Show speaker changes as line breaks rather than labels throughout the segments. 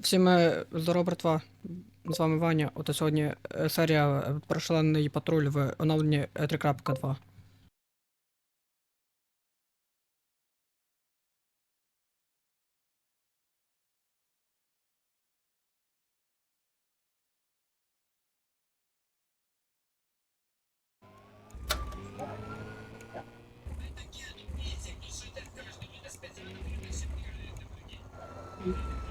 Всім здорово, братва. З вами Ваня. От сьогодні е, серія е, про шалений патруль в оновленні е, 3.2.
Але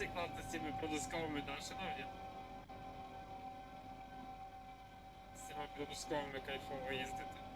цих надо з цими продусковими, да, шановні? З цими продусковими кайфово їздити. Бажаю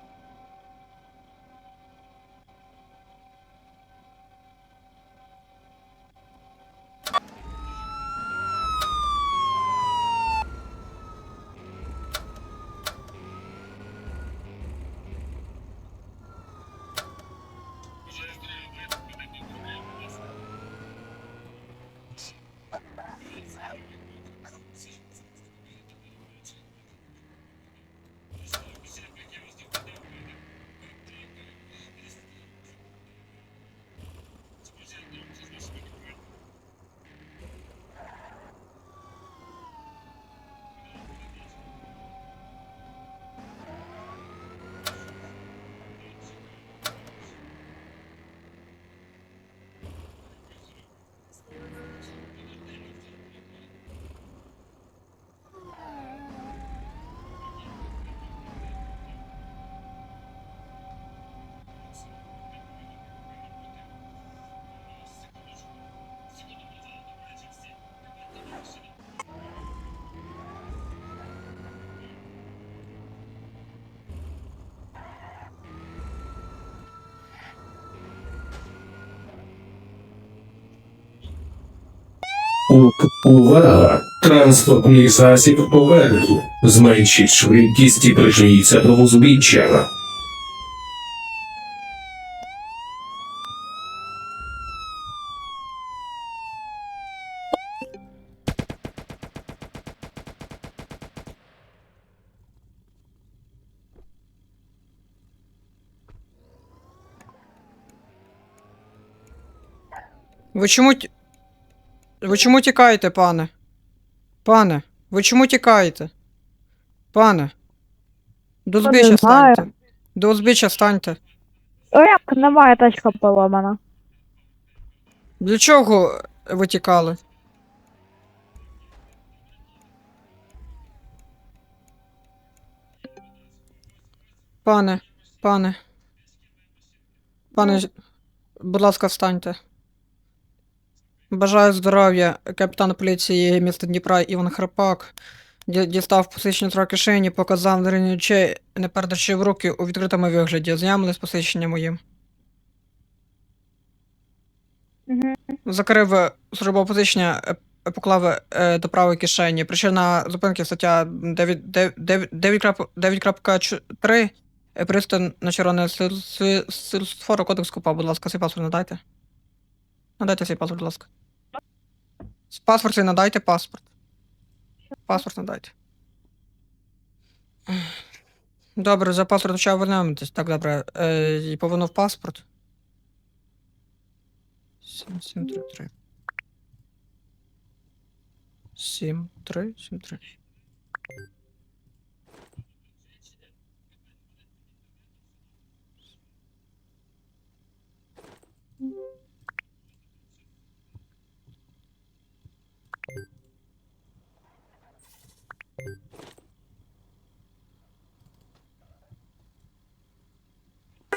Увага! Транспортний засіб попереду. Зменшіть швидкість і прижміться до узбіччя.
Ви чому. Ви чому тікаєте, пане? Пане, ви чому тікаєте? Пане. До узбіччя
знаю.
станьте. До узбіччя станьте.
Як немає тачка поламана.
Для чого ви тікали? Пане, пане. Пане, будь ласка, встаньте. Бажаю здоров'я, капітан поліції міста Дніпра Іван Храпак. Ді- Дістав посвідчення з кишені, показав на рівні очей, не передачи в руки у відкритому вигляді. Знайомили з посвідченням моїм.
Угу.
Закрив е, службове позичення, е, е, поклав е, до правої кишені. Причина зупинки стаття 9.3. Пристань на червоне світлофору кодекс КУПА. Будь ласка, свій паспорт надайте. Надайте свій паспорт, будь ласка. С- Паспорт свій надайте, паспорт. Паспорт надайте. Добре, за паспорт почав вернемось. Так, добре. Е, і повернув паспорт. 7733. 7373.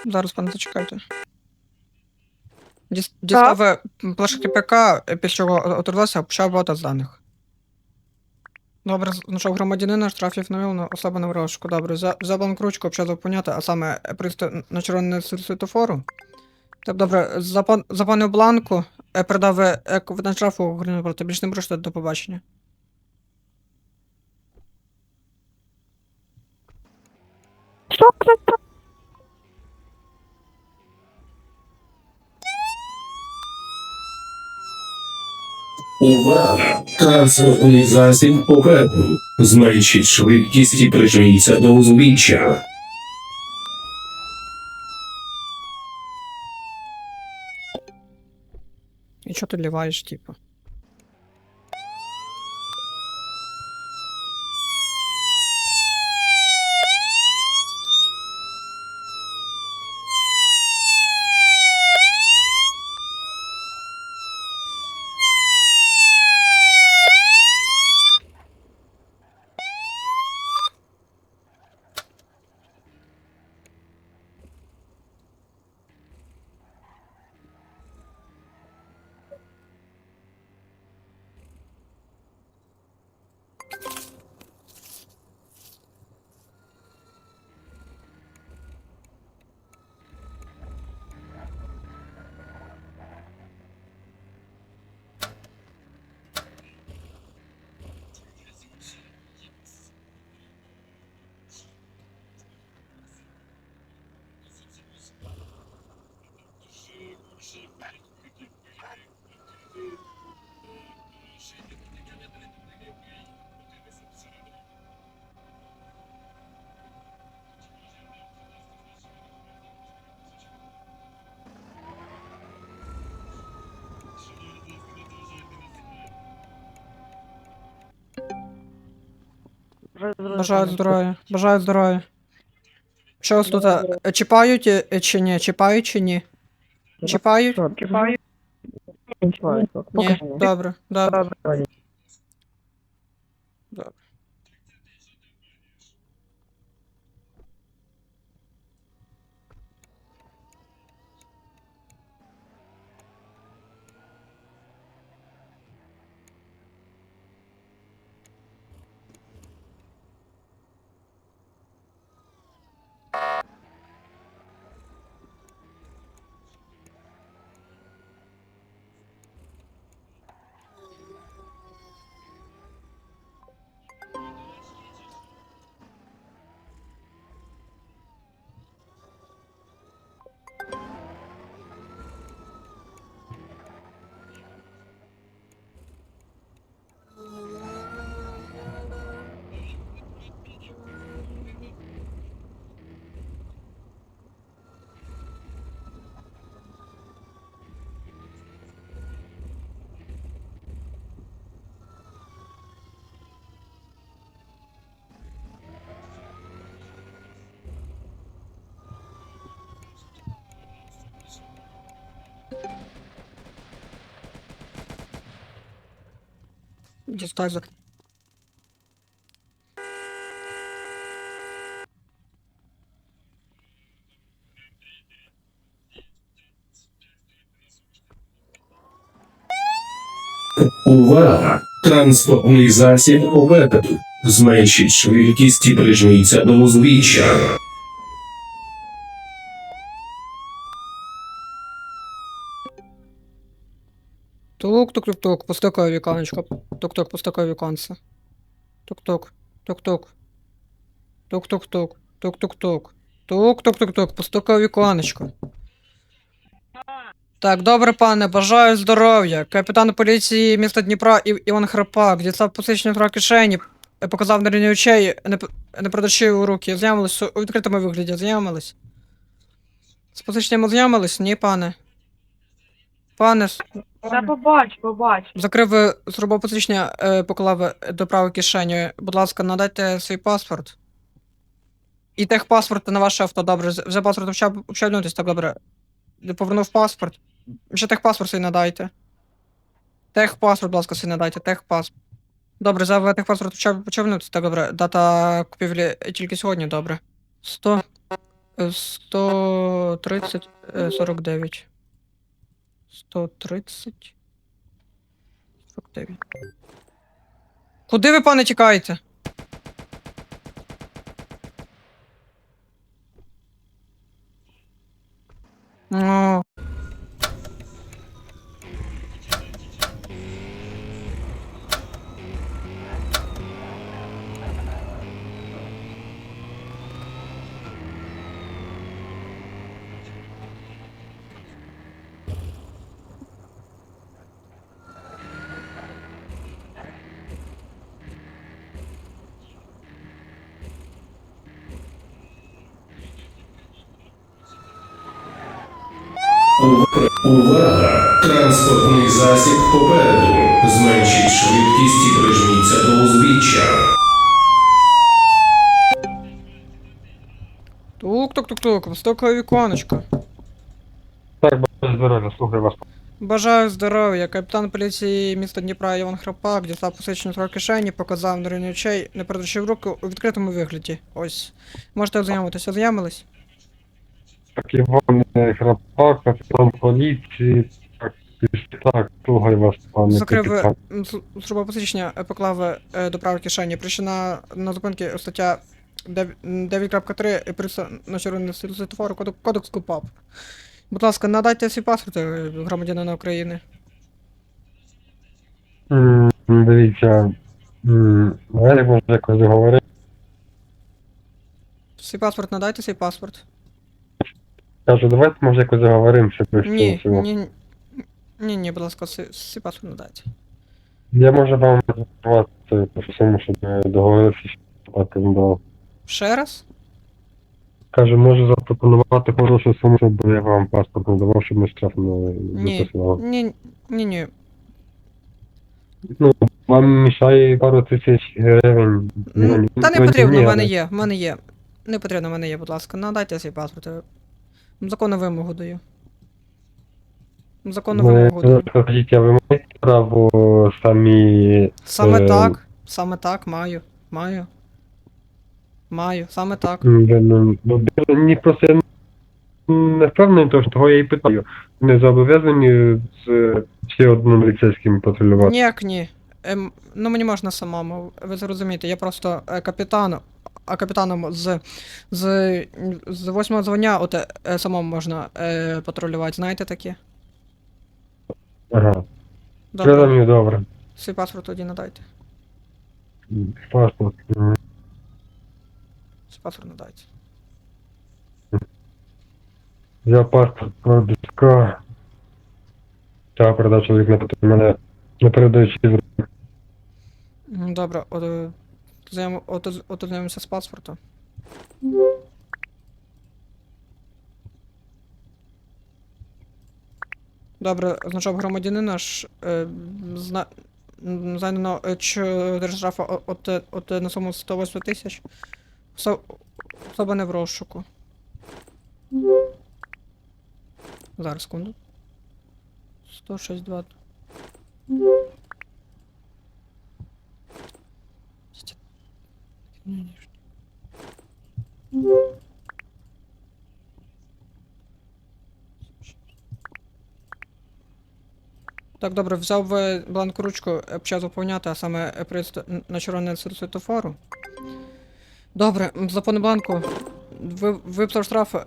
Зараз, пане, зачекайте. Діс- Дістав е, плашки ПК, е, після чого оторвався, почав багато з даних. Добре, знайшов громадянина, штрафів навів, особа на розшуку. Добре, за, за банкручку почав зупиняти, а саме е, на червоне світлофору Так, добре, запанив бланку, е, передав в штрафу гривень проти. Більш не прошу до побачення.
Що це?
Увага! Транспортний засіб попереду. Зменшіть швидкість і прижміться до узбіччя.
І що ти ліваєш, типу? Бажаю здоров'я. Бажаю здоров'я. Що вас тут е, чіпають е, чи ні? Чіпають чи ні? Чіпають? Ні. Добре, добре. Добре. Дістай за.
Увага! Транспортний засіб попереду. Зменшіть швидкість і прижміться до узбіччя.
Тук-тук-тук-тук, постукаю віконечко. Тук-тук, постукаю віконце. Тук-тук, тук-тук. Тук-тук-тук, тук-тук-тук. Тук-тук-тук-тук, постукаю віконечко. Так, добре, пане, бажаю здоров'я. Капітан поліції міста Дніпра Ів- Іван Храпак дістав посичення про кишені, е, показав на рівні очей, не, п- не продачи у руки. Знямились у відкритому вигляді, знямились. З посиченням ознямились? Ні, пане. Пане, с-
Та побач, побач.
Закрив е, зробив посвідчення, е, поклав е, до правої кишені. Будь ласка, надайте свій паспорт. І техпаспорт на ваше авто, добре. З- Вже паспорт вчавнутись, так добре. Повернув паспорт. Ще техпаспорт свій надайте. Техпаспорт, будь ласка, свій надайте, техпаспорт. Добре, за техпаспорт вчавнутись, так добре. Дата купівлі тільки сьогодні, добре. 100. е, 130, е, 49. 130. 49. Куди ви, пане, тікаєте? О,
Увага! Транспортний засіб попереду. Зменшіть швидкість і прижміться до узбіччя.
Тук-тук-тук-тук, високе віконечко.
Так, бажаю здоров'я, слухаю вас.
Бажаю здоров'я. Капітан поліції міста Дніпра Іван Храпак дістав посвідчення свого кишені, показав на рівні очей, не передачив руку у відкритому вигляді. Ось. Можете ознайомитися, ознайомились?
Так, Іван Храпак, капітан поліції. Так, так, слухаю вас, пане
Закрив
капітан.
м, посвідчення, е, поклав е, до правої кишені. Причина на зупинки стаття 9.3 і приса на червоний світлофор кодекс, кодекс КУПАП. Будь ласка, надайте свій паспорт е, громадянина України.
М, Дивіться, м, давайте може якось договорити.
Свій паспорт надайте свій паспорт.
Кажу, давайте може якось договоримо, щоб ви
Ні,
всього.
ні, ні, ні, будь ласка, свій, свій паспорт надайте.
Я можу вам запропонувати по суму, щоб е, договоритися, щоб так давав.
Ще раз?
Кажу, можу запропонувати хорошу суму, щоб я вам паспорт не давав, щоб ми штраф не
Ні.
записували.
Ні, ні, ні.
Ну, вам мішає пару тисяч гривень.
М,
Ну,
Та не
ну,
потрібно, в мене є, в мене є. Не потрібно, в мене є, будь ласка. Надайте свій паспорт. я Законну вимогу даю. Законну вимогу даю.
скажіть, а ви маєте право самі.
Саме
е,
так, саме так, маю. Маю. Маю, саме так.
ви, ну, ну, Ні, просто я не впевнений, що того я і питаю. Не зобов'язані з ще одним поліцейським патрулювати.
Ніяк ні. Ем, ну мені можна самому, ви зрозумієте, я просто е, капітан, а капітаном з, з, з восьмого звання от е, самому можна е, патрулювати, знаєте таке?
Ага.
Добре.
Зрозумів, добре.
Свій паспорт тоді надайте.
Паспорт. М.
Свій паспорт надайте.
Я паспорт пропуска. Та передав чоловік на мене не передаючи
М, Добре, от, е, займ- от, от, з паспортом. Добре, значок громадянина ж е, зна... знайдено е, штрафи от, от на суму 108 тисяч. Осо- Особа не в розшуку. Зараз, секунду. 162. Так, добре, взяв е, бланку ручку, е, почав заповняти, а саме е, приїзд на червоний світофору. Добре, заповнив бланку. Ви, виписав штраф, е,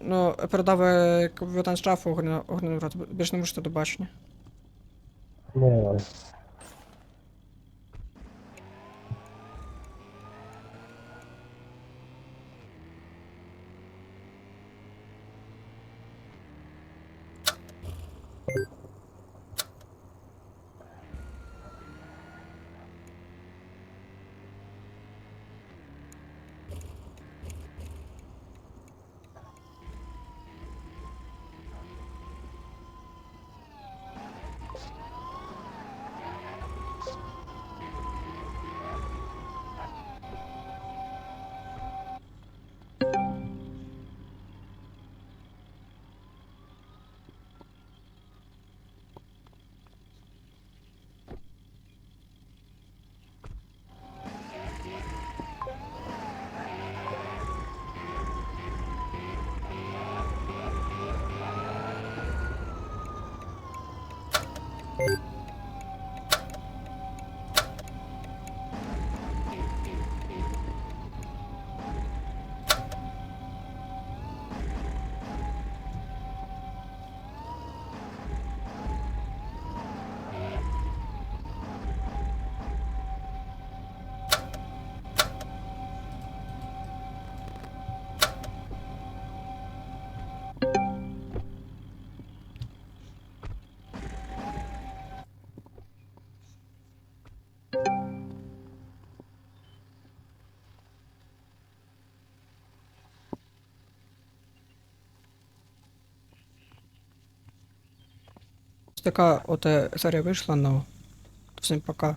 ну, передав е, капітан штрафу огнений. Більше не можете до бачення. Така от серія вийшла, ну. Всім пока.